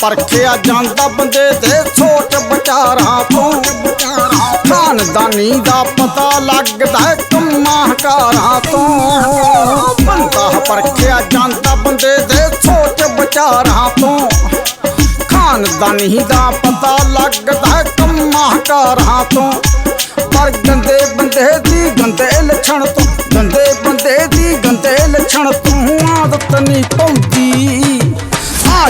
ਪਰਖਿਆ ਜਾਂਦਾ ਬੰਦੇ ਦੇ ਸੋਚ ਵਿਚਾਰਾਂ ਤੋਂ। ਖਾਨਦਾਨੀ ਦਾ ਪਤਾ ਲੱਗਦਾ ਹੈ ਕੰਮਾਂ ਕਾਰਾਂ ਤੋਂ। ਬੰਦਾ ਪਰਖਿਆ ਜਾਂਦਾ ਬੰਦੇ ਦੇ ਸੋਚ ਵਿਚਾਰਾਂ ਤੋਂ। ਖਾਨਦਾਨੀ ਦਾ ਪਤਾ ਲੱਗਦਾ ਹੈ ਕੰਮਾਂ ਕਾਰਾਂ ਤੋਂ। ਪਰ ਗੰਦੇ ਬੰਦੇ ਦੀ ਗੰਦੇ ਲੱਛਣ ਤੋਂ, ਗੰਦੇ ਬੰਦੇ ਦੀ ਗੰਦੇ ਲੱਛਣ ਤੂੰ ਆਦਤ ਨਹੀਂ ਪਾਉਂਦੀ।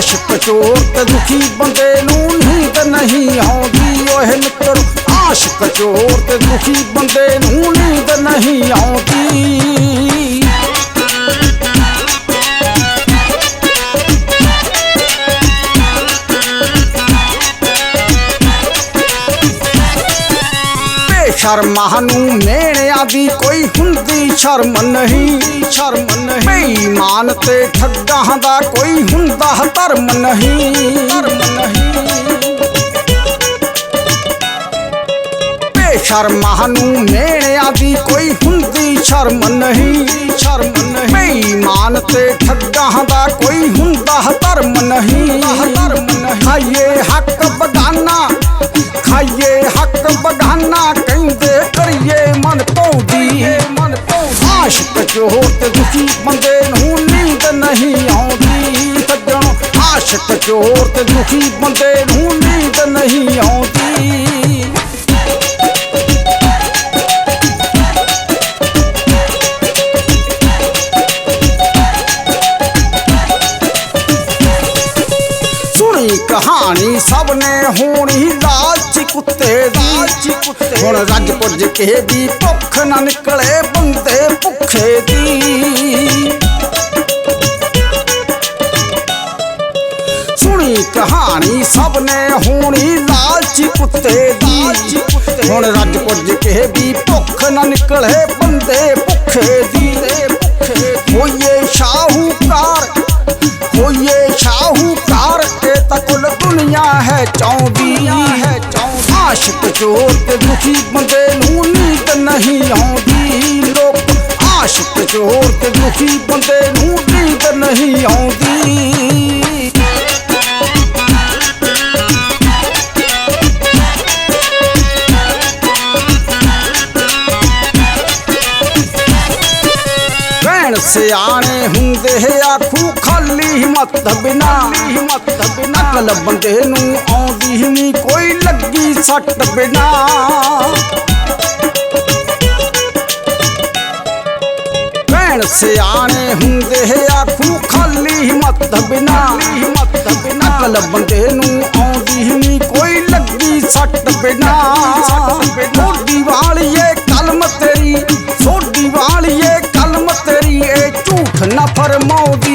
ਆਸ਼ਿਕ ਚੋਰ ਤੇ ਦੁਖੀ ਬੰਦੇ ਨੂੰ ਨੀਂਦ ਨਹੀਂ ਆਉਂਦੀ। ਓਏ ਮਿੱਤਰ ਆਸ਼ਿਕ ਚੋਰ ਤੇ ਦੁਖੀ ਬੰਦੇ ਨੂੰ ਨੀਂਦ ਨਹੀਂ ਆਉਂਦੀ। ਬੇਸ਼ਰਮਾਂ ਨੂੰ ਮੇਣਿਆਂ ਦੀ ਕੋਈ ਹੁੰਦੀ ਸ਼ਰਮ ਨਹੀਂ ਸ਼ਰਮ ਨਹੀਂ। ਬੇਈਮਾਨ ਤੇ ਠੱਗਾਂ ਦਾ ਕੋਈ ਹੁੰਦਾ ਧਰਮ ਨਹੀਂ ਧਰਮ ਨਹੀਂ। ਬੇਸ਼ਰਮਾਂ ਨੂੰ ਮੇਣਿਆਂ ਦੀ ਕੋਈ ਹੁੰਦੀ ਸ਼ਰਮ ਨਹੀਂ ਸ਼ਰਮ ਨਹੀਂ। ਬੇਈਮਾਨ ਤੇ ਠੱਗਾਂ ਦਾ ਕੋਈ ਹੁੰਦਾ ਧਰਮ ਨਹੀਂ। ਧਰਮ ਨਹੀਂ ਖਾਈਏ ਹੱਕ ਬਗਾਨਾ ਖਾਈਏ ਹੱਕ ਬਗਾਨਾ ਆਸ਼ਿਕ ਚੋਰ ਤੇ ਦੁਖੀ ਬੰਦੇ ਨੂੰ ਨੀਂਦ ਨਹੀਂ ਆਉਂਦੀ। ਸੁਣੀ ਕਹਾਣੀ ਸਭ ਨੇ ਹੋਣੀ ਲਾਲਚੀ ਕੁੱਤੇ ਦੀ। ਹੁਣ ਰੱਜ ਪੁੱਜ ਕੇ ਵੀ ਭੁੱਖ ਨਾ ਨਿਕਲੇ ਬੰਦੇ ਭੁੱਖੇ ਦੀ। ਸੁਣੀ ਕਹਾਣੀ ਸਭ ਨੇ ਹੋਣੀ ਲਾਲਚੀ ਕੁੱਤੇ ਦੀ ਹੁਣ ਰੱਜ ਪੁੱਜ ਕੇ ਵੀ ਭੁੱਖ ਨਾ ਨਿਕਲੇ ਬੰਦੇ ਭੁੱਖੇ ਦੀ। ਹੋਈਏ ਸ਼ਾਹੂਕਾਰ ਹੋਈਏ ਸ਼ਾਹੂਕਾਰ, ਇਹ ਤਾਂ ਕੁੱਲ ਦੁਨੀਆ ਹੈ ਚਾਹੁੰਦੀ। ਹੈ ਚਾਹੁੰਦੀ ਆਸ਼ਿਕ ਚੋਰ ਤੇ ਦੁਖੀ ਬੰਦੇ ਨੂੰ ਨੀਂਦ ਨਹੀਂ ਆਉਂਦੀ। ਲੋਕ ਆਸ਼ਿਕ ਚੋਰ ਤੇ ਦੁਖੀ ਬੰਦੇ ਨੂੰ ਨੀਂਦ ਨਹੀਂ ਆਉਂਦੀ। ਸਿਆਣੇ ਹੁੰਦੇ ਆਖੂ, ਖਾਲੀ ਹਿੰਮਤ ਬਿਨਾ ਹਿੰਮਤ ਬਿਨਾ। ਅਕਲ ਬੰਦੇ ਨੂੰ ਆਉਂਦੀ ਨਹੀਂ ਕੋਈ ਲੱਗੀ ਸੱਟ ਬਿਨਾ। ਭੈਣ ਸਿਆਣੇ ਹੁੰਦੇ ਆਖੂ, ਖਾਲੀ ਹਿੰਮਤ ਬਿਨਾ ਹਿੰਮਤ ਬਿਨਾ। ਅਕਲ ਬੰਦੇ ਨੂੰ ਆਉਂਦੀ ਨਹੀਂ ਕੋਈ ਲੱਗੀ ਸੱਟ ਬਿਨਾ। ਝੂਠ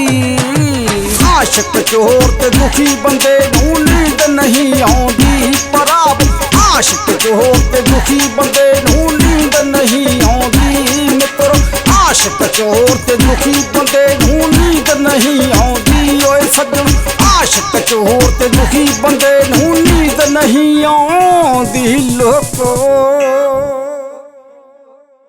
ਨਾ ਚੋਰ ਤੇ ਦੁਖੀ ਬੰਦੇ ਨੂੰ ਨੀਂਦ ਨਹੀਂ ਆਉਂਦੀ। ਪਰਾਬ, ਆਸ਼ਕ ਚੋਰ ਤੇ ਦੁਖੀ ਬੰਦੇ ਨੂੰ ਨੀਂਦ ਨਹੀਂ ਆਉਂਦੀ। ਮਿੱਤਰ, ਆਸ਼ਕ ਚੋਰ ਤੇ ਦੁਖੀ ਬੰਦੇ ਨੂੰ ਨੀਂਦ ਨਹੀਂ ਆਉਂਦੀ। ਓਏ ਸੱਜਣ, ਆਸ਼ਕ ਚੋਰ ਤੇ ਦੁਖੀ ਬੰਦੇ ਨੂੰ ਨੀਂਦ ਨਹੀਂ ਆਉਂਦੀ। ਲੋਕੋ